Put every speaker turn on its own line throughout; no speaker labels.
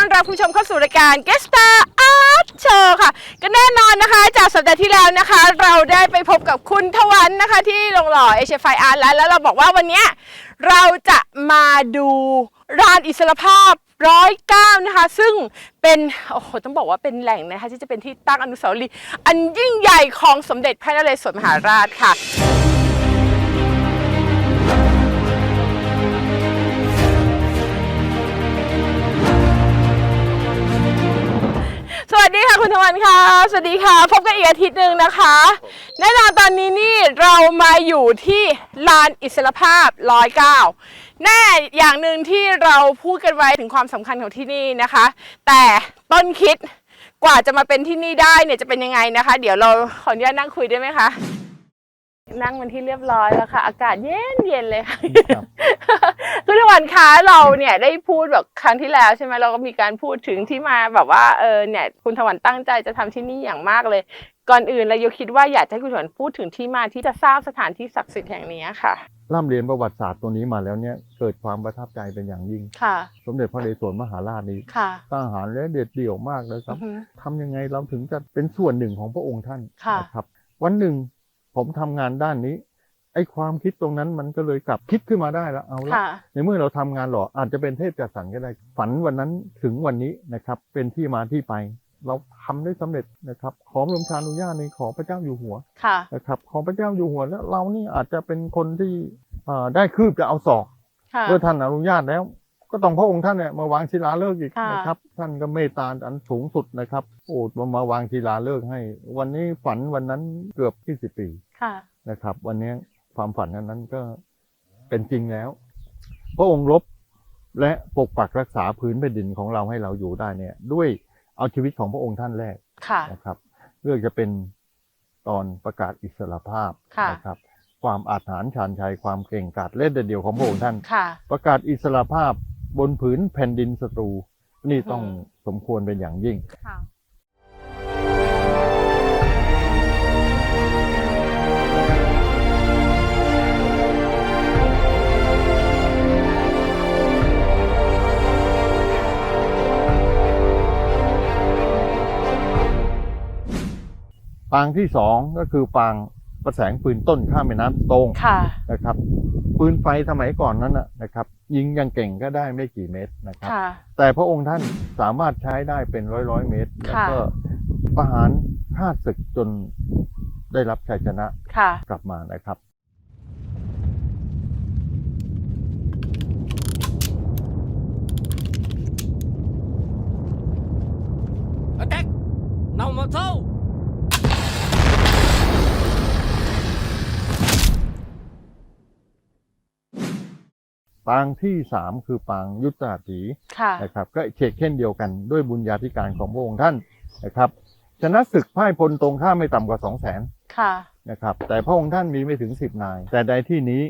ต้อนรับคุณผู้ชมเข้าสู่รายการ Guest Star Art Show ค่ะ ก็แน่นอนนะคะ จากสัปดาห์ที่แล้วนะคะ เราได้ไปพบกับคุณทวันนะคะ ที่โรงหล่อเอเชียไฟอาร์ตแล้ว แล้วเราบอกว่าวันนี้เราจะมาดูร้านอิสรภาพร้อยเก้านะคะ ซึ่งเป็นโอ้โหต้องบอกว่าเป็นแหล่งนะคะ ที่จะเป็นที่ตั้งอนุสาวรีย์อันยิ่งใหญ่ของสมเด็จพระนเรศวรมหาราชค่ะ สวัสดีค่ะคุณทวันค่ะ สวัสดีค่ะ พบกันอีกอาทิตย์หนึ่งนะคะ แน่นอนตอนนี้นี่เรามาอยู่ที่ลานอิสรภาพร้อยเก้าแน่อย่างหนึ่งที่เราพูดกันไว้ถึงความสำคัญของที่นี่นะคะ แต่ต้นคิดกว่าจะมาเป็นที่นี่ได้เนี่ยจะเป็นยังไงนะคะ เดี๋ยวเราขออนุญาตนั่งคุยได้ไหมคะ นั่งมันที่เรียบร้อยแล้วค่ะ อากาศเย็นเย็นๆเลยค่ะ
ครับ
คือทวันคะเราเนี่ยได้พูดแบบครั้งที่แล้วใช่ไหมเราก็มีการพูดถึงที่มาแบบว่าเออเนี่ยคุณทวันตั้งใจจะทำที่นี่อย่างมากเลย ก่อนอื่นเราโยคิดว่าอยากจะให้คุณทวันพูดถึงที่มาที่จะสร้างสถานที่ศักดิ์สิทธิ์แห่งนี้ค่ะ
ร่ำเรียนประวัติศาสตร์ตัวนี้มาแล้วเนี่ยเกิดความประทับใจเป็นอย่างยิ่ง
ค่ะ
สมเด็จพระนเรศวรมหาราชนี้
ค่ะ
กล้าหาญและเด็ดเดี่ยวมากเลยค
อื
รั
อบฮึ
ทำยังไงเราถึงจะเป็นส่วนหนึ่งของพระองค์ท่าน
ค่ะ
นะครับ วันหนึ่ง ผมทำงานด้านนี้ ไอ้ความคิดตรงนั้นมันก็เลยกลับคิดขึ้นมาได้แล้วเอาละ
ค่ะ
ในเมื่อเราทำงานหล่ออาจจะเป็นเทพจัดสรรก็ได้ ฝันวันนั้นถึงวันนี้นะครับ เป็นที่มาที่ไป เราทำได้สำเร็จนะครับ ขอพระบรมชานุญาตในขอพระเจ้าอยู่หัว
ค่ะ
นะครับขอพระเจ้าอยู่หัวแล้วเรานี่อาจจะเป็นคนที่เอ่อได้คืบจะเอาศอก
ค่ะ
เมื่อท่านอนุญาตแล้ว ก็ต้องพระองค์ท่านเนี่ยมาวางศิลาฤกษ์อีก
ค่ะ
นะครับ ท่านก็เมตตาอันสูงสุดนะครับ โอ้มามาวางศิลาฤกษ์ให้ วันนี้ฝันวันนั้นเกือบ20ปี
ค่ะ
นะครับ วันนี้ความฝันนั้นนั้นก็เป็นจริงแล้ว พระองค์รบและปกปักรักษาพื้นแผ่นดินของเราให้เราอยู่ได้เนี่ย ด้วยเอาชีวิตของพระองค์ท่านแรก
ค่ะ
นะครับเรื่องจะเป็นตอนประกาศอิสรภาพ
ค่ะ
นะครับ ความอาถรรพ์ชาญชัยความเก่งกาจเล่นเด็ดเดี่ยวของพระองค์ท่าน
ค่ะ
ประกาศอิสรภาพ บนผืนแผ่นดินศัตรู นี่ต้อง
อืม
สมควรเป็นอย่างยิ่ง
ค่ะ
ปางที่สองก็คือปางป ระแสงปืนต้นข้ามแม่น้ำโตง
ค่ะ
นะครับ ปืนไฟสมัยก่อนนั้นนะนะครับ ยิงอยังเก่งก็ได้ไม่กี่เมตรนะครับ
ค่ะ
แต่พระองค์ท่านสามารถใช้ได้เป็นร้อยร้อยๆเมตร แล้วก็
ค่ะ
ประหารฆ่าศึกจนได้รับชัยชนะ
ค่ะ
กลับมานะครับ
Attack! Now mà thâu!
ปางที่สามคือปางยุทธาถี
ค่ะ
นะครับ ก็เชกเช่นเดียวกันด้วยบุญญาธิการของพระองค์ท่านนะครับชนะศึกพ่ายพลตรงข้ามไม่ต่ำกว่าสองแสน
ค่ะ
นะครับ แต่พระองค์ท่านมีไม่ถึงสิบนาย แต่ในที่นี้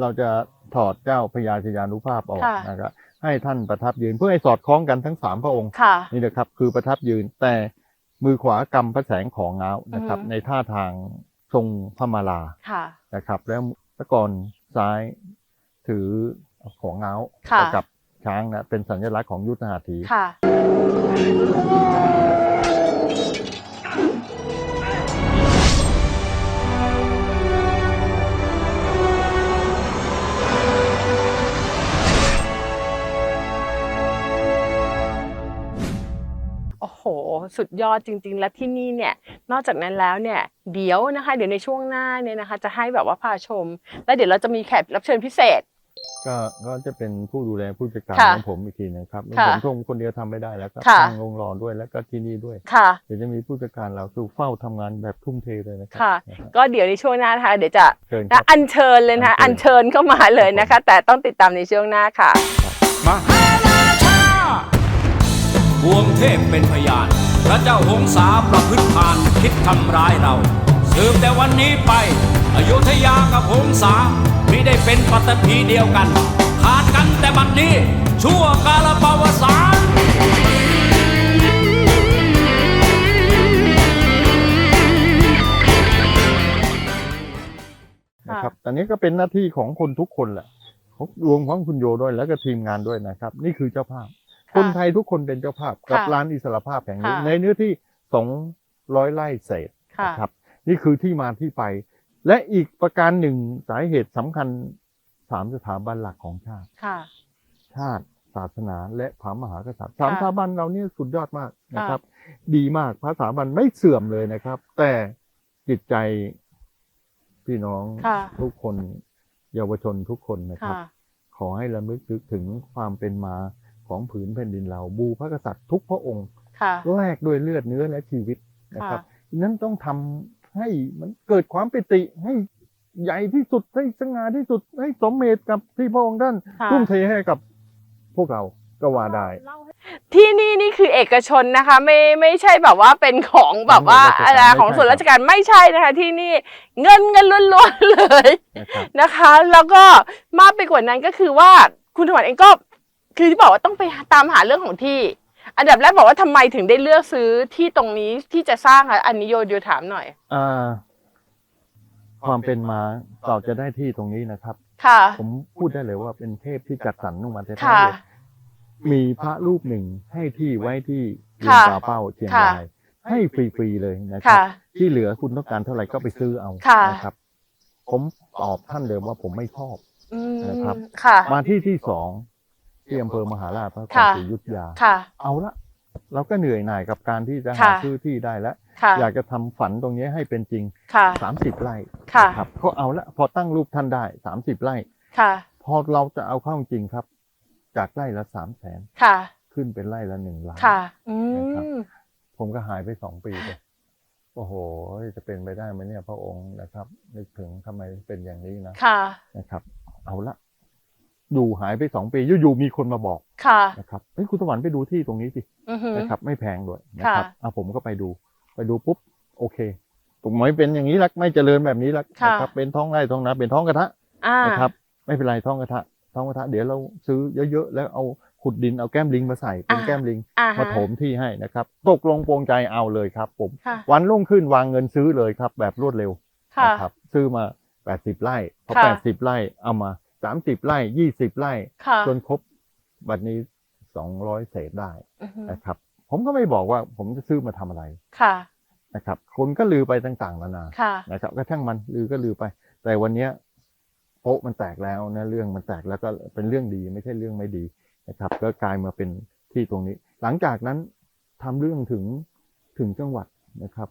เราจะถอดเจ้าพญาชยานุภาพออก
ค่ะ
นะครับให้ท่านประทับยืนเพื่อให้สอดคล้องกันทั้งสามพระองค์
ค่ะ
นี่นะครับคือประทับยืนแต่มือขวากำพระแสงของเงานะครับ
อือฮึ
ในท่าทางทรงพระมาลา
ค่ะ
นะครับ แล้วตะกอนซ้าย ถือของเงา
ค่ะ
ประกับช้างนะเป็นสัญลักษณ์ของยุทธหัตถี
ค่ะ โอ้โห สุดยอดจริง ๆ และที่นี่เนี่ย นอกจากนั้นแล้วเนี่ย เดี๋ยวนะคะ เดี๋ยวในช่วงหน้าเนี่ยนะคะ จะให้แบบว่าพาชม แล้วเดี๋ยวเราจะมีแขกรับเชิญพิเศษ
ก็ก็จะเป็นผู้ดูแลผู้จัดการ
ค่ะ
ของผมอีกทีนะครับ
ค่ะ
ผมคงคนเดียวทำไม่ได้แล้วก็
ค่ะ
ทางโรงรอด้วยแล้วก็ที่นี่ด้วย
ค่ะ
เดี๋ยวจะมีผู้จัดการเราคือเฝ้าทำงานแบบทุ่มเทเลยนะครั
ค่ะ
นะฮะ
ก็เดี๋ยวในช่วงหน้านะคะเดี๋ยวจะ
เชิญค
นะ
รับ
อัญเชิญเลยนะคะ
อั
อัญ
ญเชิ
เชิญ
ญ
เข้ามาเลยนะคะ แต่ต้องติดตามในช่วงหน้าค่ะ
มหาราชาดวงเทพเป็นพยาน พระเจ้าหงสาประพฤติพานคิดทำร้ายเรา สืบแต่วันนี้ไป อยุธยากับหงสามิได้เป็นปัตตภีเดียวกัน ขาดกันแต่บัดนี้ ชั่วกาลปวสาน
นะครับอันนี้ก็เป็นหน้าที่ของคนทุกคนแหละของรวมของคุณโยด้วยแล้วก็ทีมงานด้วยนะครับ นี่คือเจ้าภาพ คนไทยทุกคนเป็นเจ้าภาพกับ
ค่ะ
ร้านอิสรภาพแห่งนี้
ค่ะ
ในเนื้อที่สองร้อยไร่เศษ
ค่ะ
นะครับ นี่คือที่มาที่ไป และอีกประการหนึ่งสาเหตุสำคัญสามสถาบันหลักของชาติ
ค่ะ
ชาติศาสนาและพระมหากษัตริย์สาม
ค่ะ
สถาบันเราเนี่ยสุดยอดมากนะครับ ดีมากพระสถาบันไม่เสื่อมเลยนะครับ แต่จิตใจพี่น้อง
ค่ะ
ทุกคนเยาวชนทุกคนนะครับ
ค่ะ
ขอให้ระลึกนึกถึงความเป็นมาของผืนแผ่นดินเรา บูพระกษัตริย์ทุกพระองค์
ค่ะ
แลกด้วยเลือดเนื้อและชีวิตนะครับ
ค่ะ
นั้นต้องทำ ให้มันเกิดความปิติให้ใหญ่ที่สุดให้สง่าที่สุดให้สมเหตุกับที่พระองค์ท่าน
ค่ะ
ทุ่มเทให้กับพวกเราก็ว่าได้
ที่นี่นี่คือเอกชนนะคะ ไม่ไม่ใช่แบบว่าเป็นของแบบว่า
ของ
อะไร
ราชการ
ของส่วน
ไม่
ราช
ใช่
การไม่ใช่นะคะ ที่นี่เงินเงินล้วนๆเลย
นะครับ
นะคะ แล้วก็มากไปกว่านั้นก็คือว่าคุณถวันเองก็คือที่บอกว่าต้องไปตามหาเรื่องของที่ อันดับแรกบอกว่าทำไมถึงได้เลือกซื้อที่ตรงนี้ที่จะสร้างคะอันนี้โยโยถามหน่อย
อ่า ความเป็นมาเราจะได้ที่ตรงนี้นะครับ
ค่ะ
ผมพูดได้เลยว่าเป็นเทพที่จัดสรรลงมาแท้
ค่ะ
ๆเลยมีพระรูปหนึ่งให้ที่ไว้ที่เรียน
ค่ะ
ป่าเป้าเชียง
ค่ะ
ราย ให้ฟรีๆเลยนะครั
ค่ะ
บที่เหลือคุณต้องการเท่าไหร่ก็ไปซื้อเอา
ค่ะ
นะครับ ผมตอบท่านเลยว่าผมไม่ชอบ
อืม
นะครับ
ค่ะ
มาที่ที่สอง ที่อำเภอมหาราชพระนคร
ค่ะ
ศรีอยุธยา
ค่ะ
เอาละเราก็เหนื่อยหน่ายกับการที่จะหา
ค่ะ
ซื้อที่ได้แล้ว
ค่ะ
อยากจะทำฝันตรงนี้ให้เป็นจริง
ค่ะ
สามสิบไร่
ค่ะ
ครับก็เอาละพอตั้งรูปท่านได้สามสิบไร่
ค่ะ
พอเราจะเอาเข้าจริงครับ จากไร่ละสามแสน
ค่ะ
ขึ้นเป็นไร่ละหนึ่งล้าน
ค่ะ อื
นะครับ
ม
ผมก็หายไปสองปีเลยโอ้โห จะเป็นไปได้ไหมเนี่ยพระองค์นะครับ นึกถึงทำไมเป็นอย่างนี้นะ
ค่ะ
นะครับ เอาละ อยู่หายไปสองปีอยู่ๆมีคนมาบอก
ค่ะ
นะครับเฮ้ยคุณสวรรค์ไปดูที่ตรงนี้สิ
อือหือ
นะครับ ไม่แพงด้วยนะครับ
ค่ะ
อะผมก็ไปดู ไปดูปุ๊บโอเคผมไม่เป็นอย่างนี้ละไม่เจริญแบบนี้ละ
ค่ะ
นะครับ เป็นท้องไร่ท้องนาเป็นท้องกระทะ
อ่า
นะครับ ไม่เป็นไรท้องกระทะท้องกระทะเดี๋ยวเราซื้อเยอะๆแล้วเอาขุดดินเอาแก้มลิงมาใส่เป็น
อ่า
แก้มลิง
อ่า
มา
ฮะ
ถมที่ให้นะครับตกลงโปรงใจเอาเลยครับ ผม
ค่ะ
วันรุ่งขึ้นวางเงินซื้อเลยครับ แบบรวดเร็ว
ค่ะ
นะครับซื้อมา 80 ไร่พอ
ค่ะ
80 ไร่เอามา 30ไร่20ไร่
ค่ะ
จนครบบัดนี้200เศษได้
อือหือ
นะครับ ผมก็ไม่บอกว่าผมจะซื้อมาทำอะไร
ค่ะ
นะครับ คนก็ลือไปต่างๆนานา
ค่ะ
นะครับก็ช่างมันลือก็ลือไป แต่วันเนี้ยโป๊ะมันแตกแล้วนะเรื่องมันแตกแล้วก็เป็นเรื่องดีไม่ใช่เรื่องไม่ดีนะครับ ก็กลายมาเป็นที่ตรงนี้ หลังจากนั้นทำเรื่องถึงถึงจังหวัดนะครับ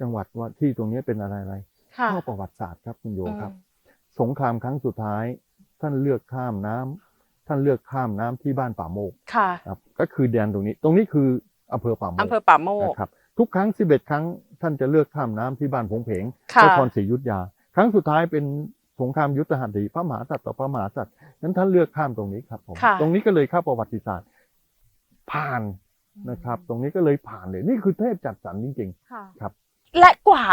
จังหวัดว่าที่ตรงนี้เป็นอะไรอะไร
ค่ะ
ข้อประวัติศาสตร์ครับคุณโยครับ
อืม
สงครามครั้งสุดท้าย ท่านเลือกข้ามน้ำท่านเลือกข้ามน้ำที่บ้านป่าโมก
ค่ะ
ครับก็คือแดนตรงนี้ ตรงนี้คืออำเภอป่าโมก
อำเภอป่าโมก
นะครับทุกครั้ง 11 ครั้ง ท่านจะเลือกข้ามน้ำที่บ้านผงเพง
ค่ะ
นครศรีอยุธยา ครั้งสุดท้ายเป็นสงครามยุทธหัตถีพระมหากษัตริย์ต่อพระมหากษัตริย์นั้นท่านเลือกข้ามตรงนี้ครับผม
ค่ะ
ตรงนี้ก็เลยเข้าประวัติศาสตร์ ผ่านนะครับ ตรงนี้ก็เลยผ่านเลย นี่คือเทพจัดสรรจริง
ค่ะ
ครับ
และกว่า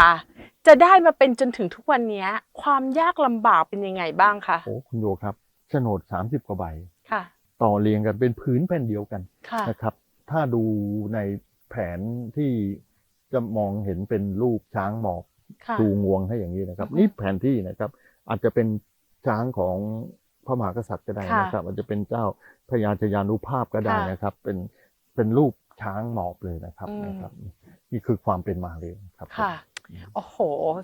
จะได้มาเป็นจนถึงทุกวันเนี้ยความยากลำบากเป็นยังไงบ้างคะ
ๆโอ้คุณโยครับโฉนด 30 กว่าใบ
ค่ะ
ต่อเรียงกันเป็นผืนแผ่นเดียวกัน
ค่ะ
นะครับ ถ้าดูในแผนที่จะมองเห็นเป็นรูปช้างหมอบ
ค่ะ
ชูงวงให้อย่างนี้นะครับ
อือฮึ
นี่แผนที่นะครับ อาจจะเป็นช้างของพระมหากษัตริย์ก็ได้
ค่ะ
นะครับ อาจจะเป็นเจ้าพญาชยานุภาพก็ได้
ค่ะ
นะครับ เป็นเป็นรูปช้างหมอบเลยนะครับ
อืม
นะครับ นี่คือความเป็นมาเลยครับ
ค่ะ โอ้โห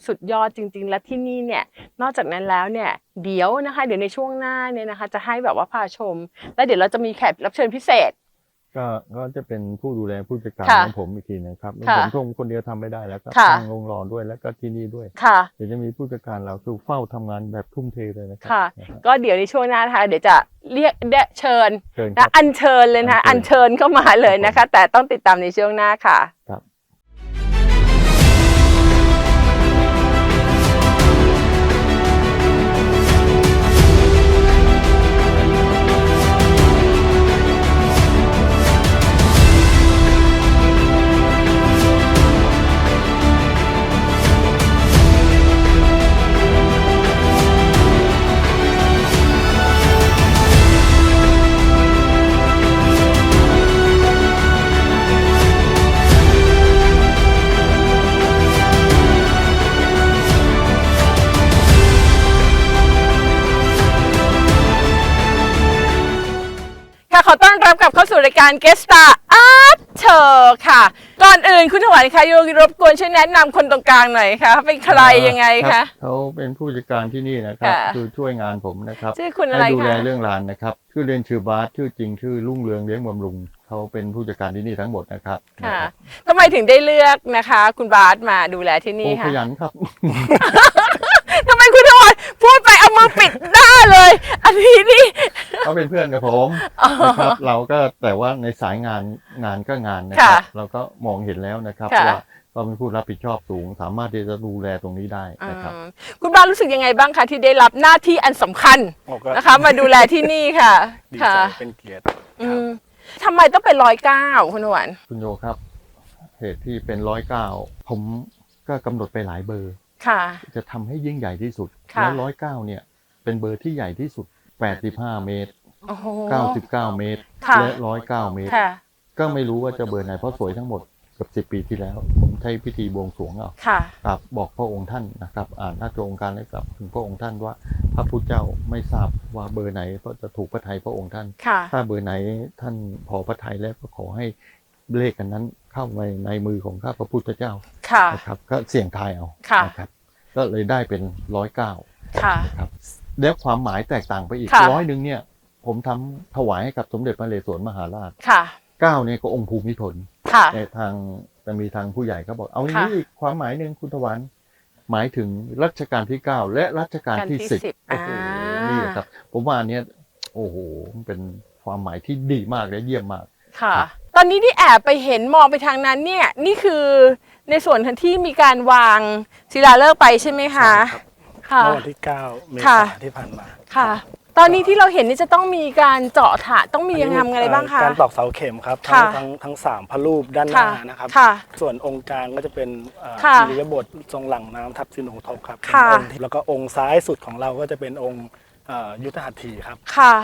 สุดยอดจริง ๆ และที่นี่เนี่ย นอกจากนั้นแล้วเนี่ย เดี๋ยวนะคะ เดี๋ยวในช่วงหน้าเนี่ยนะคะ จะให้แบบว่าพาชม แล้วเดี๋ยวเราจะมีแขกรับเชิญพิเศษ
ก็ก็จะเป็นผู้ดูแลผู้จัดการ
ค่ะ
ของผมอีกทีนะครับ
ค่ะ
ผมคงคนเดียวทำไม่ได้แล้วก็
ค่ะ
ทางโรงรอด้วยแล้วก็ที่นี่ด้วย
ค่ะ
เดี๋ยวจะมีผู้จัดการเราคือเฝ้าทำงานแบบทุ่มเทเลยนะครั
ค่ะ
นะฮะ
ก็เดี๋ยวในช่วงหน้านะคะ เดี๋ยวจะเรียกได้เชิญ
เชิญค
นะ
รับ
อัญเชิญเลยนะคะ
อั
อั
ญ
ญ
เชิ
เชิ
ญ
ญเข้ามาเลยนะคะ แต่ต้องติดตามในช่วงหน้าค่ะ
ครับ
รายการ g u e s t a r Art เธอค่ะ ก่อนอื่นคุณถวันคะโยรบกวนช่วยแนะนำคนตรงกลางหน่อยค่ะเป็นใครยังไง
รั
คะ
บเขาเป็นผู้จัดการที่นี่นะครับ
ค่ะ
คือช่วยงานผมนะครับ
ชื่อคุณอะไร
ให้ดูแล
คะ
เรื่องร้านนะครับชื่อเล่นชื่อบาสชื่อจริงชื่อรุ่งเรืองเลี้ยงบำรุงเขาเป็นผู้จัดการที่นี่ทั้งหมดนะครับ
ค่ะทำไมถึงได้เลือกนะคะ คุณบาสมาดูแลที่นี่
โอ้ข
ค่ะ
ยันครับ
ทำไมคุณถวัน พูดไปเอามือปิดหน้าเลย อันนี้นี่
เขาเป็นเพื่อนกับผมนะครับ เราก็แต่ว่าในสายงานงานก็งานนะครับ
ค่ะ
เราก็มองเห็นแล้วนะครับ
ค่ะ
ว่าเราเป็นผู้รับผิดชอบสูง สามารถที่จะดูแลตรงนี้ได้นะครับ
อืมคุณบาสรู้สึกยังไงบ้างคะที่ได้รับหน้าที่อันสำคัญ
โอ้ก็
นะคะ มาดูแลที่นี่ค่ะ
ดี
ค่ะ
ใจเป็นเกียรติ
อืมทำไมต้องเป็นร้อยเก้าคุณถวัน
คุณโยครับ เหตุที่เป็นร้อยเก้าผมก็กำหนดไปหลายเบอร์
ค่ะ
จะทำให้ยิ่งใหญ่ที่สุด
ค่ะ
แล้วร้อยเก้าเนี่ย เป็นเบอร์ที่ใหญ่ที่สุด 85 เมตร
โอ้โห
99 เมตร
ค่ะ
และ 109 เมตร
ค่ะ
ก็ไม่รู้ว่าจะเบอร์ไหนเพราะสวยทั้งหมดเกือบ10 ปีที่แล้ว ผมใช้พิธีบวงสรวงเอา
ค่ะ
กราบบอกพระองค์ท่านนะครับ อ่านหน้าจองค์การและกลับถึงพระองค์ท่านว่าพระพุทธเจ้าไม่ทราบว่าเบอร์ไหนเพราะจะถูกพระทัยพระองค์ท่าน
ค่ะ
ถ้าเบอร์ไหนท่านพอพระทัยแล้วก็ขอให้เลขกันนั้น เข้าไปในมือของข้าพระพุทธเจ้า
ค่ะ
นะครับก็เสี่ยงทายเอา
ค่ะ
นะครับก็เลยได้เป็นร้อยเก้า
ค่ะ
นะครับแล้วความหมายแตกต่างไปอีก
ค่ะ
ร้อยหนึ่งเนี่ย ผมทำถวายให้กับสมเด็จพระนเรศวรมหาราช
ค่ะ
เก้าเนี่ยก็องค์ภูมิพล
ค่ะ
ในทางจะมีทางผู้ใหญ่ก็บอก เอาอย่างนี้
ค่ะ
อีกความหมายหนึ่งคุณถวันหมายถึงรัชกาลที่เก้าและรัชกาลที่
รัชกาลที่
สิบ
สิบ
โอ้โห
อ่านี่
นี่แหละครับ ผมว่าอันเนี้ยโอ้โหมันเป็นความหมายที่ดีมากและเยี่ยมมาก
ค่ะ ตอนนี้ที่แอบไปเห็นมองไปทางนั้นเนี่ยนี่คือในส่วนที่มีการวางศิลาฤกษ์ไปใช่ไหมคะค่ะ
เมื่อวันที่ 9 เม
ค่ะ
ษายนที่ผ่านมา
ค่ะ ตอนนี้ที่เราเห็นนี่จะต้องมีการเจาะถะต้องมียังไงอะไรบ้างคะ
การตอกเสาเข็มครับ ทั้ง
ค่ะ
ทั้งทั้งสามพระรูปด้านหน้านะครับ
ค่ะ
ส่วนองค์กลางก็จะเป็นเอ่อ
ค่ะ
อิริยาบถทรงหลังน้ำทับสินองค์ทบครับ
ค่ะ
เป็นองค์ที่แล้วก็องค์ซ้ายสุดของเราก็จะเป็นองค์เอ่อยุทธหัตถีครับ
ค่ะ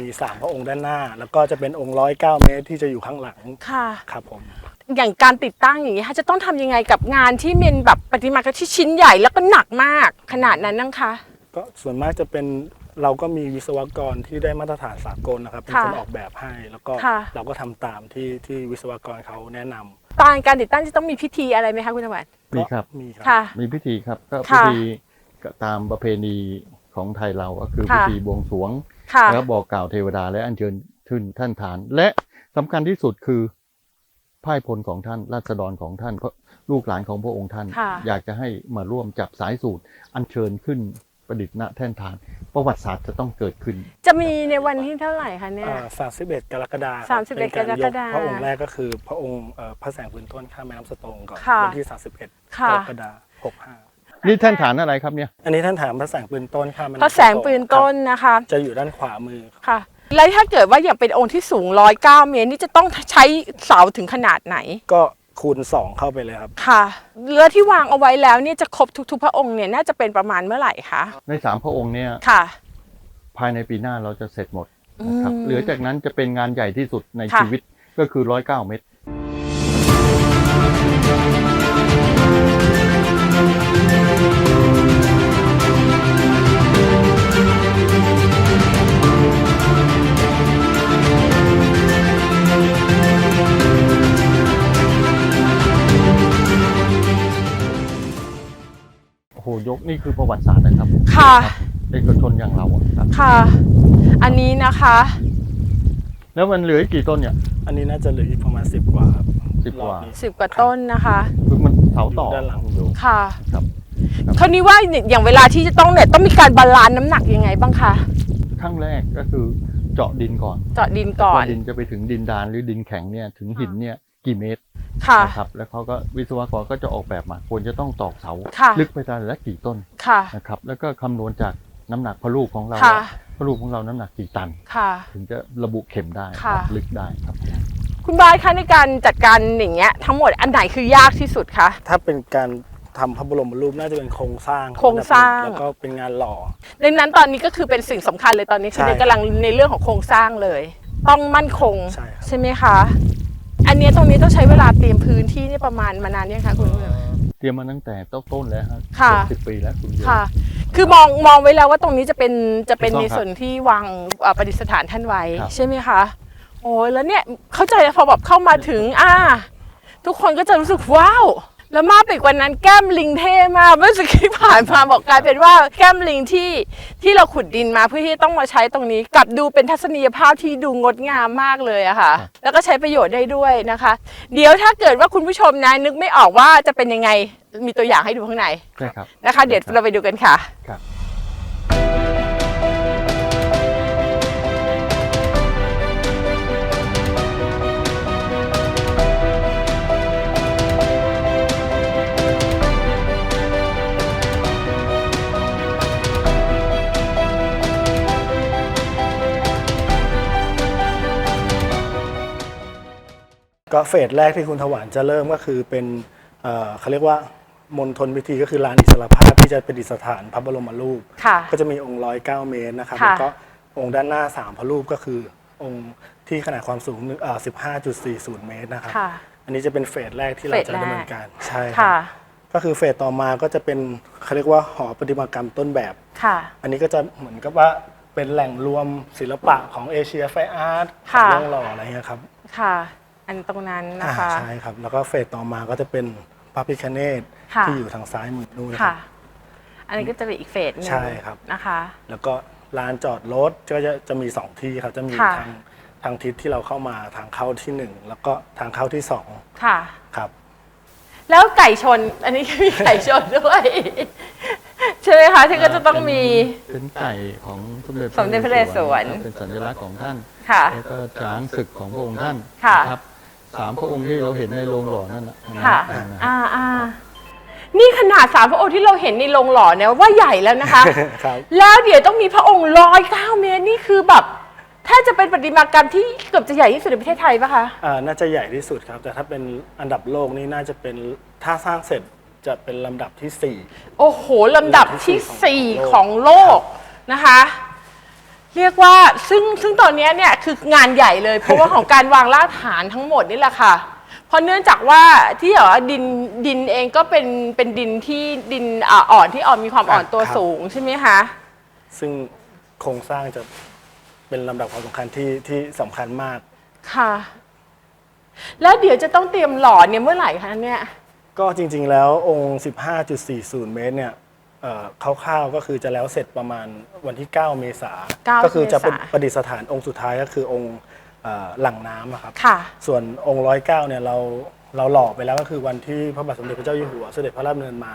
มีสามพระองค์ด้านหน้า แล้วก็จะเป็นองค์ร้อยเก้าเมตรที่จะอยู่ข้างหลัง
ค่ะ
ครับผม
อย่างการติดตั้งอย่างนี้ยค่ะจะต้องทำยังไงกับงานที่เป็นแบบประติมากรรมที่ชิ้นใหญ่แล้วก็หนักมากขนาดนั้นนะคะ
ก็ส่วนมากจะเป็นเราก็มีวิศวกรที่ได้มาตรฐานสากลนะครับ เป็น
ค่ะ
คนออกแบบให้ แล้วก็
ค่ะ
เราก็ทำตามที่ที่วิศวกรเขาแนะนำ
ตอนการติดตั้งจะต้องมีพิธีอะไรไหมคะคุณสวัสดิ์
มีครับ
มีครับ
ค่ะ
มีพิธีครับก็
ค่ะ
พิธีก็ตามประเพณีของไทยเราก็คือ
ค่ะ
พิธีบวงสรวง
ค่ะ
แล้วบอกกล่าวเทวดาและอัญเชิญขึ้นท่านฐาน และสำคัญที่สุดคือพ่ายพลของท่านราษฎรของท่านเพราะลูกหลานของพระองค์ท่าน
ค่ะ
อยากจะให้มาร่วมจับสายสูตร อัญเชิญขึ้นประดิษฐ์ณแท่นฐาน ประวัติศาสตร์จะต้องเกิดขึ้น
จะมีในวันที่เท่าไหร่คะเนี่ย
สามสิบเอ็ดกรกฎาคม
สามสิบเอ็ด
เป็น
กรกฎาคม
พระองค์แรกก็คือพระองค์เอ่อพระแสงพื้นต้นข้ามแม่น้ำสตงก่อน
ค่ะ
วัที่สามสิบเอ็ด
ค่ะ
กรกฎาคมหกห้า
นี่แท่นฐานอะไรครับเนี่ย
อันนี้ท่านถามพระแสงปืนต้นข้ามแม่น้ำ
พระแสงปืนต้น
ครับ
นะคะ
จะอยู่ด้านขวามือ
ค่ะ แล้วถ้าเกิดว่าอย่างเป็นองค์ที่สูงร้อยเก้าเมตร นี่จะต้องใช้เสาถึงขนาดไหน
ก็คูณสองเข้าไปเลยครับ
ค่ะ เรือที่วางเอาไว้แล้วเนี่ยจะครบทุกๆ พระองค์เนี่ยน่าจะเป็นประมาณเมื่อไหร่คะ
ในสามพระองค์เนี่ย
ค่ะ
ภายในปีหน้าเราจะเสร็จหมดนะครับ
อืม
เหลือจากนั้นจะเป็นงานใหญ่ที่สุดใน
ค่ะ
ชีวิตก็คือร้อยเก้าเมตร โอ้โหยกนี่คือประวัติศาสตร์นะครับ
ค่ะ
เอกชนอย่างเราอะครับ
ค่ะ อันนี้นะคะ
แล้วมันเหลืออีกกี่ต้นเนี่ย
อันนี้น่าจะเหลืออีกประมาณสิบกว่าครับ
สิบกว่า
รอบนี้
สิบกว่าต้นนะคะ
คือมันเสาต่อ
อยู่ด้านหลัง
อยู่
ค่ะ
ครับ
คราวนี้ว่าอย่างเวลาที่จะต้องเนี่ยต้องมีการบาลานซ์น้ำหนักยังไงบ้างคะ
ขั้งแรกก็คือเจาะดินก่อน
เจาะดินก่อน
ว่าดินจะไปถึงดินดานหรือดินแข็งเนี่ยถึงหินเนี่ยกี่เมตร
ค่ะ
นะครับแล้วเขาก็วิศวกรก็จะออกแบบมาควรจะต้องตอกเสา
ค่ะ
ลึกไปแต่ละกี่ต้น
ค่ะ
นะครับ แล้วก็คำนวณจากน้ำหนักพระลูกของเรา
ค่ะ
พระลูกของเราน้ำหนักกี่ตัน
ค่ะ
ถึงจะระบุเข็มได้
ค่ะ
ครับลึกได้ครับ
คุณบายคะในการจัดการอย่างเงี้ยทั้งหมดอันไหนคือยากที่สุดคะ
ถ้าเป็นการทำพระบรมรูปน่าจะเป็นโครงสร้าง
โครงสร้าง
แล้วก็เป็นงานหล่อ
ดังนั้นตอนนี้ก็คือเป็นสิ่งสำคัญเลยตอนนี้
ใช่
คือในกำลังในเรื่องของโครงสร้างเลย ต้องมั่นคง
ใช่ครับ
ใช่ไหมคะอั นเนี้ยตรงนี้ต้องใช้เวลาเตรียมพื้นที่นี่ประมาณมานานยังคะคุณ
เตรียมมาตั้งแต่ต้นๆแล้วฮะ
ค่ะ
สิบปีแล้วคุณโยม
ค่ะ คือมองมองไว้แล้วว่าตรงนี้จะเป็นจะเป็น
ถูกต้
ใน
องครับ
ส่วนที่วางอ่าประดิษฐานท่านไว้
ครับ
ใช่ไหมคะโโอ้ยแล้วเนี่ยเข้าใจแล้วพอแบบเข้ามาถึงอ่า ทุกคนก็จะรู้สึกว้าว แล้วมากไปกว่านั้นแก้มลิงเท่มากเมื่อสักครู่ผ่านมาบอกกลายเป็นว่าแก้มลิงที่ที่เราขุดดินมาเพื่อที่ต้องมาใช้ตรงนี้กลับดูเป็นทัศนียภาพที่ดูงดงามมากเลยอะค่ะ แล้วก็ใช้ประโยชน์ได้ด้วยนะคะ เดี๋ยวถ้าเกิดว่าคุณผู้ชมนะนึกไม่ออกว่าจะเป็นยังไงมีตัวอย่างให้ดูข้างใน
ใช่ครับ
นะคะ เดี๋ยวเราไปดูกันค่ะ
ครับ
เฟสแรกที่คุณถวานจะเริ่มก็คือเป็นเอ่อเขาเรียกว่ามณฑลพิธีก็คือลานอิสรภาพที่จะประดิษฐานพระบรมรูป
ค่ะ
ก็จะมีองค์ร้อยเก้าเมตรนะครับ
ค่ะ
แล้วก็องค์ด้านหน้าสามพระรูปก็คือองค์ที่ขนาดความสูงสิบห้าจุดสี่ศูนย์เมตรนะครับ
ค่ะ
อันนี้จะเป็นเฟสแรกที่เรา
เฟส
จะ
แรก
ดำเนินการใช่ครับ
ค่ะ
ก็คือเฟสต่อมาก็จะเป็นเขาเรียกว่าหอประติมากรรมต้นแบบ
ค่ะ
อันนี้ก็จะเหมือนกับว่าเป็นแหล่งรวมศิลปะของเอเชียไฟอาร์ต
ค่ะ
ร่องหล่ออะไรเงี้ยครับ
ค่ะ อันตรงนั้นนะคะ
อ่าใช่ครับ แล้วก็เฟสต่อมาก็จะเป็นพระพิคเนต
ค่ะ
ที่อยู่ทางซ้ายมือนู่นนะค
ค่ะ
รับ
อันนี้ก็จะเป็นอีกเฟสหนึง
ใช่ครับ
นะคะ
แล้วก็ลานจอดรถก็จะจะมีสองที่ครับ จะมี
ค่ะ
ทางทางทิศที่เราเข้ามาทางเข้าที่หนึ่งแล้วก็ทางเข้าที่สอง
ค่ะ
ครับ
แล้วไก่ชน อันนี้ก็มีไก่ชนด้วย ใช่ไหมคะที่ก็จะต้องมี
เป็นไก่ของสมเด็จ
สมเด็จพระนเรศวร
ครับเป็นสัญลักษณ์ของท่าน
ค่ะ
แล้วก็ช้างศึกของพระองค์ท่าน
ค่ะ
นะครับ สามพระองค์ที่เราเห็นในโรงหล่อนั่นนะ
ค่ะ
นั่นนะ
อ่าอ่านี่ขนาดสามพระองค์ที่เราเห็นในโรงหล่อเนี่ยว่าใหญ่แล้วนะคะ
ครับ
แล้วเดี๋ยวต้องมีพระองค์ร้อยเก้าเมตรนี่คือแบบถ้าจะเป็นประติมากรรมที่เกือบจะใหญ่ที่สุดในประเทศไทยปะคะ
อ่าน่าจะใหญ่ที่สุดครับ แต่ถ้าเป็นอันดับโลกนี่น่าจะเป็นถ้าสร้างเสร็จจะเป็นลำดับที่สี่
โอ้โหลำดับที่
ที่
4
ข
ข
อ
องง
โล
โล
ก
กนะคะ เรียกว่าซึ่งซึ่งตอนเนี้ยเนี่ยคืองานใหญ่เลย เพราะว่าของการวางรากฐานทั้งหมดนี่แหละค่ะ เพราะเนื่องจากว่าที่เหรอดินดินเองก็เป็นเป็นดินที่ดินอ่าอ่อนที่อ่อนมีความอ่อนตัวสูงใช่ไหมคะ
ซึ่งโครงสร้างจะเป็นลำดับความสำคัญที่ที่สำคัญมาก
ค่ะ แล้วเดี๋ยวจะต้องเตรียมหล่อเนี่ยเมื่อไหร่คะเนี่ย
ก็จริงๆแล้วองค์ 15.40 เมตรเนี่ย เอ่อคร่าวๆก็คือจะแล้วเสร็จประมาณวันที่ 9 เมษา
9
ก็คือจะเป็น
เมษา
ประดิษฐานองค์สุดท้ายก็คือองค์เอ่อหลังน้ำอะครับ
ค่ะ
ส่วนองค์ร้อยเก้าเนี่ยเราเราหล่อไปแล้วก็คือวันที่พระบาทสมเด็จพระเจ้าอยู่หัวเสด็จพระราชดำเนินมา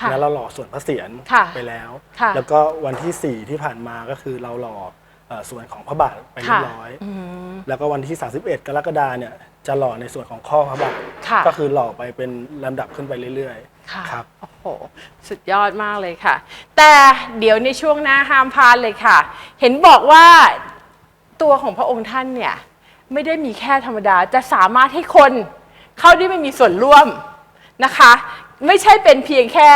ค่ะ
แล้วเราหล่อส่วนพระเศียร
ค่ะ
ไปแล้ว
ค่ะ
แล้วก็วันที่4ที่ผ่านมาก็คือเราหล่อเอ่อส่วนของพระบาทไปเรียบร้อย
อืม
แล้วก็วันที่ 31 กรกฎาเนี่ยจะหล่อในส่วนของข้อพระบาท
ค่ะ
ก็คือหล่อไปเป็นลำดับขึ้นไปเรื่อย
ค่ะ
ๆครับ
โอ้โห สุดยอดมากเลยค่ะ แต่เดี๋ยวในช่วงหน้าห้ามพลาดเลยค่ะ เห็นบอกว่าตัวของพระองค์ท่านเนี่ย ไม่ได้มีแค่ธรรมดาจะสามารถให้คนเข้าได้ไม่มีส่วนร่วมนะคะ ไม่ใช่เป็นเพียงแค่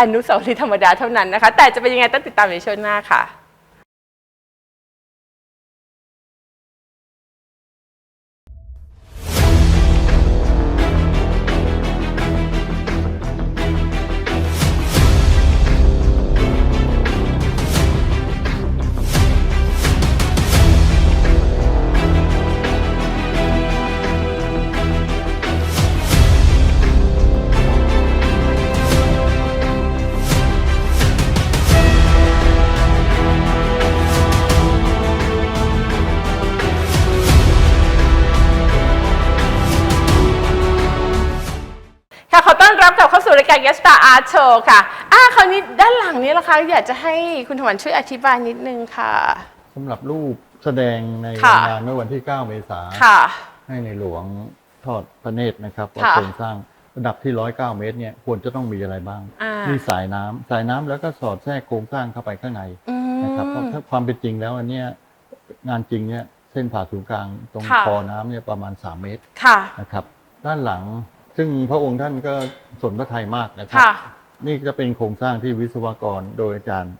อนุสาวรีย์ธรรมดาเท่านั้นนะคะ แต่จะเป็นยังไงต้องติดตามในช่วงหน้าค่ะค่ะ รับกลับเข้าสู่รายการ Yes Star Art Show ค่ะอ่าคราวนี้ด้านหลังนี้ละคะอยากจะให้คุณถวันช่วยอธิบายนิดนึงค่ะ
สำหรับรูปแสดงใน
ค่ะ
งานเมื่อวันที่ 9 เมษายน
ค่ะ
ให้ในหลวงทอดพระเนตรนะครับว่า
ค่ะ
โครงสร้างระดับที่ 109 เมตรเนี่ยควรจะต้องมีอะไรบ้าง
อ่า
มีสายน้ำสายน้ำแล้วก็สอดแทรกโครงสร้างเข้าไปข้างใน
อืม
นะครับเพราะถ้าความเป็นจริงแล้วอันเนี้ยงานจริงเนี่ยเส้นผ่าศูนย์กลางตรง
ค่ะ
คอน้ำเนี่ยประมาณ 3 เมตร
ค่ะ
นะครับ ด้านหลัง ซึ่งพระองค์ท่านก็สนพระทัยมากนะครั
ค่ะ
นี่จะเป็นโครงสร้างที่วิศวกรโดยอาจารย์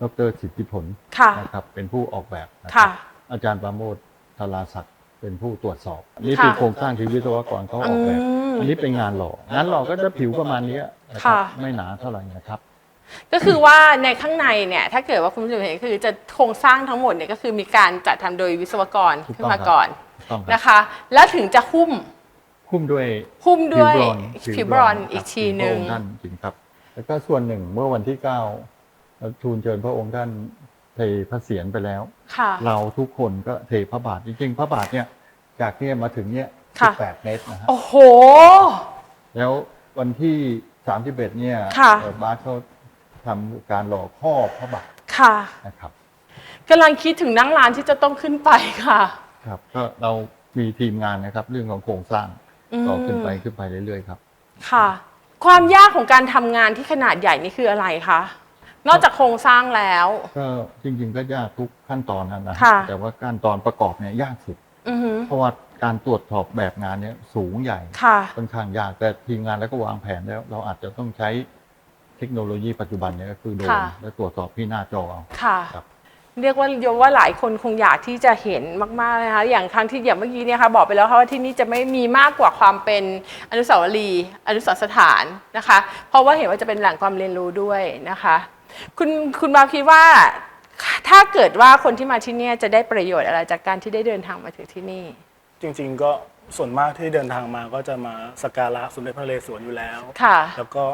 ดรสิทธิผล
ค่ะ
นะครับ เป็นผู้ออกแบบนะค
ค่ะ
รับอาจารย์ประโมทธาราศักดิ์เป็นผู้ตรวจสอบ นี่
ค่ะ
คือโครงสร้างที่วิศวกรเขาออกแบบ
อืม
อันนี้เป็นงานหล่องานหล่อก็จะผิวประมาณนี้นะครับ
ค่ะ
ไม่หนาเท่าไหร่นะครับ
ก็คือว่าในข้างในเนี่ยถ้าเกิดว่าคุณผู้ชมเห็นคือจะโครงสร้างทั้งหมดเนี่ยก็คือมีการจัดทำโดยวิศวกร
ถูก
ขึ้น
ต้อง
มา
ครับ
ก่อน
ต้องครับ
นะคะ แล้วถึงจะหุ้ม
คุ้มด้วย
หุ้มด้วย
ผิวบรอนซ์
ผิวบรอนซ์
ค
อี
บ
กทีหนึ่ง
พระองค์ท่านจริงครับ แล้วก็ส่วนหนึ่งเมื่อวันที่เก้าเราทูลเชิญพระองค์ท่านเทพระเศียรไปแล้ว
ค่ะ
เราทุกคนก็เทพระบาทจริงๆ พระบาทเนี่ยจากเนี่ยมาถึงเนี่ย
ค่ะ
18เมตรนะฮะ
โอ้โห
แล้ววันที่31เนี่ย
ค่ะ
เอ่อบาสเขาทำการหล่อครอบพระบาท
ค่ะ
นะครับ
กำลังคิดถึงนั่งร้านที่จะต้องขึ้นไปค่ะ
ครับก็เรามีทีมงานนะครับ เรื่องของโครงสร้าง
อืม
ต่อขึ้นไปขึ้นไปเรื่อยๆครับ
ค่ะ ความยากของการทำงานที่ขนาดใหญ่นี่คืออะไรคะ นอกจากโครงสร้างแล้ว
ก็จริงๆก็ยากทุกขั้นตอนนะนะ
ค่ะ
แต่ว่าขั้นตอนประกอบเนี่ยยากสุด
อือหือ
เพราะว่าการตรวจสอบแบบงานเนี่ยสูงใหญ่
ค่ะ
ค่อนข้างยากแต่ทีมงานแล้วก็วางแผนแล้ว เราอาจจะต้องใช้เทคโนโลยีปัจจุบันเนี่ยก็คือโดรน
ค่ะ
และตรวจสอบที่หน้าจอเอา
ค่ะ
ครับ
เรียกว่าโยมว่าหลายคนคงอยากที่จะเห็นมากๆเลยนะคะอย่างครั้งที่อย่างเมื่อกี้เนี่ยค่ะบอกไปแล้วค่ะว่าที่นี่จะไม่มีมากกว่าความเป็นอนุสาวรีย์อนุสรณ์สถานนะคะ เพราะว่าเห็นว่าจะเป็นแหล่งความเรียนรู้ด้วยนะคะ คุณคุณบาคิดว่าถ้าเกิดว่าคนที่มาที่เนี่ยจะได้ประโยชน์อะไรจากการที่ได้เดินทางมาถึงที่นี่
จริงๆก็ส่วนมากที่เดินทางมาก็จะมาสักการะสมเด็จพระนเรศวรอยู่แล้ว
ค่ะ
แล้วก็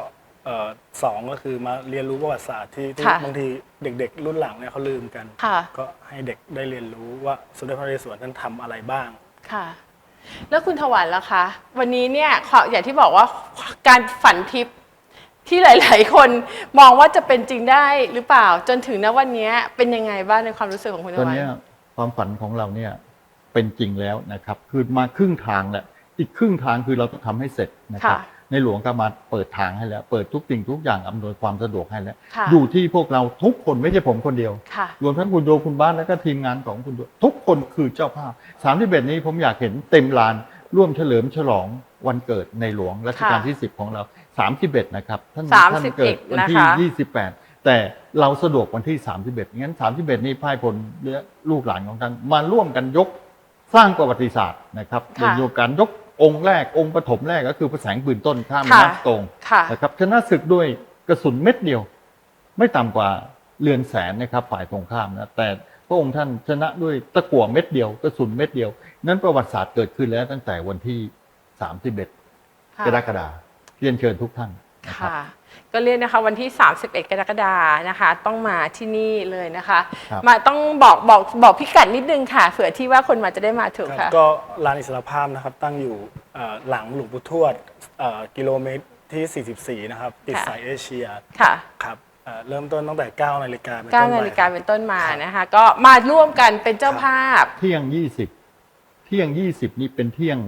เอ่อสองก็คือมาเรียนรู้ประวัติศาสตร์ที่ที่
ค่ะ
บางทีเด็กๆ รุ่นหลังเนี่ยเขาลืมกัน
ค่ะ
ก็ให้เด็กได้เรียนรู้ว่าสมเด็จพระนเรศวรท่านทำอะไรบ้าง
ค่ะ แล้วคุณถวันล่ะคะ วันนี้เนี่ยขออย่างที่บอกว่าการฝันทิพย์ที่หลาย ๆ คนมองว่าจะเป็นจริงได้หรือเปล่า จนถึงณวันนี้เป็นยังไงบ้างในความรู้สึกของคุณถ
ตอน
วัน
เนี้ยความฝันของเราเนี่ยเป็นจริงแล้วนะครับ คือมาครึ่งทางแหละอีกครึ่งทางคือเราต้องทำให้เสร็จนะครับ
ค่ะ
ในหลวงก็มาเปิดทางให้แล้ว เปิดทุกสิ่งทุกอย่างอำนวยความสะดวกให้แล้ว
ค่ะ
อยู่ที่พวกเราทุกคนไม่ใช่ผมคนเดียว
ค่ะ
รวมทั้งคุณโยคุณบ้านแล้วก็ทีมงานของคุณโยทุกคนคือเจ้าภาพสามที่เบ็ดนี้ผมอยากเห็นเต็มลาน ร่วมเฉลิมฉลองวันเกิดในหลวงรัชกาล
ค่ะ
ที่ 10 ของเราสามที่เบ็ดนะครับท่าน
สาม
ท่าน
สิบ
เกิด
เอ็ด
วันที่
นะคะ
ยี่สิบแปดแต่เราสะดวกวันที่ 31งั้น 31 นี้พ่ายพลและลูกหลานของท่านมาร่วมกันยกสร้างประวัติศาสตร์นะครับ
ค่ะ
โดยโยการยก องค์แรกองค์ปฐมแรกก็คือพระแสงปืนต้นข้ามแม่
ค่ะ
น้ำตรง
ค่ะ
นะครับชนะศึกด้วยกระสุนเม็ดเดียว ไม่ต่ำกว่าเรือนแสนนะครับฝ่ายตรงข้ามนะแต่พระองค์ท่านชนะด้วยตะกั่วเม็ดเดียวกระสุนเม็ดเดียว นั้นประวัติศาสตร์เกิดขึ้นแล้วตั้งแต่วันที่ 31
ค่ะ
กรกฎาคมเรียนเชิญทุกท่านนะครับ
ค่ะ ก็เรียกนะคะวันที่ 31 กรกฎานะคะ ต้องมาที่นี่เลยนะคะ
ครับ
มาต้องบอกบอกบอกพิกัดนิดนึงค่ะเผื่อที่ว่าคนมาจะได้มาถูก
ครับ
ค่ะ
ก็ลานอิสรภาพนะครับตั้งอยู่เอ่อหลังหลวงปู่ทวดเอ่อกิโลเมตรที่ 44 นะครับ ติด
ค่ะ
สายเอเชีย
ค่ะ
ครับเอ่อเริ่มต้นตั้งแต่ 9 นาฬิกาเป็นต้น
9
ไป
นาฬิกา
ครับ
เป็นต้นมานะคะ ก็มาร่วมกันเป็นเจ้าภาพ
เที่ยง20เที่ยง20นี่เป็นเที่ยง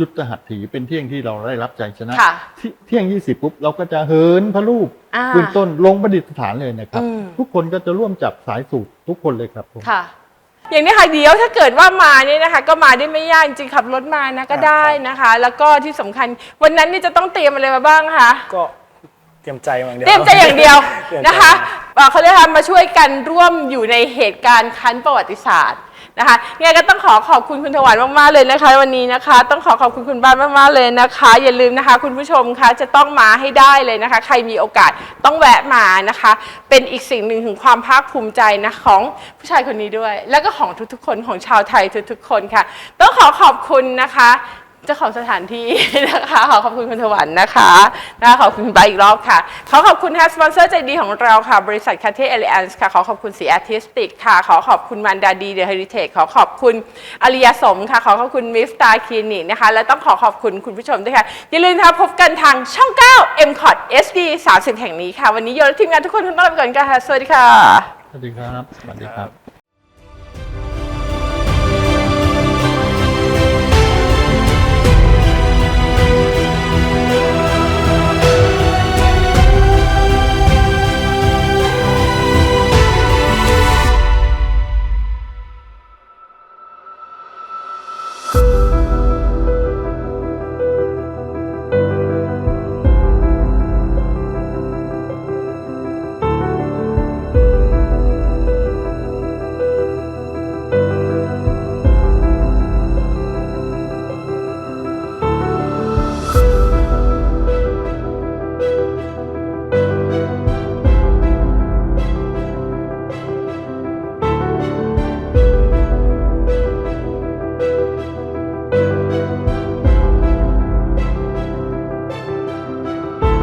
ยุทธหัตถีเป็นเที่ยงที่เราได้รับใจชนะ
ค่ะ
ที่เที่ยง20ปุ๊บเราก็จะเหินพระรูป
อ่า
ปืนต้นลงประดิษฐานเลยนะครับ
อืม
ทุกคนก็จะร่วมจับสายสูบทุกคนเลยครับผม
ค่ะ อย่างนี้ค่ะเดี๋ยวถ้าเกิดว่ามาเนี่ยนะคะ ก็มาได้ไม่ยากจริงๆขับรถมานะก็ได้นะคะ แล้วก็ที่สำคัญวันนั้นนี่จะต้องเตรียมอะไรมาบ้างคะ
ก็เตรียมใจมาอย่างเดียว
เตรียมใจอย่างเดียว
เตรียมใจ
นะคะเอ่อเขาเรียกว่ามาช่วยกันร่วมอยู่ในเหตุการณ์คันประวัติศาสตร์ นะคะยังไงก็ต้องขอขอบคุณคุณถวันมากๆเลยนะคะ วันนี้นะคะ ต้องขอขอบคุณคุณบ้านมากๆเลยนะคะ อย่าลืมนะคะ คุณผู้ชมคะจะต้องมาให้ได้เลยนะคะ ใครมีโอกาสต้องแวะมานะคะ เป็นอีกสิ่งหนึ่งถึงความภาคภูมิใจนะของผู้ชายคนนี้ด้วย แล้วก็ของทุกๆ คนของชาวไทยทุกๆ คนค่ะ ต้องขอขอบคุณนะคะ เจ้าของสถานที่นะคะ ขอขอบคุณคุณถวันนะคะนะคะขอบคุณคุณบายอีกรอบค่ะ ขอขอบคุณค่ะสปอนเซอร์ใจดีของเราค่ะ บริษัทคาเทเอลิแอนส์ค่ะ ขอขอบคุณสีอาร์ติสติกค่ะ ขอขอบคุณมันดาดีเดอะเฮริเทจขอขอบคุณอริยสมค่ะ ขอขอบคุณมิฟตาคลินิกนะคะ และต้องขอขอบคุณคุณผู้ชมด้วยค่ะ อย่าลืมนะคะพบกันทางช่อง 9 m c o t SD 30 แห่งนี้ค่ะ วันนี้โยนและทีมงานทุกคนทุกท่านไปก่อนค่ะ สวัสดีค่ะ
สวัสดีครับ สวัสดีครับ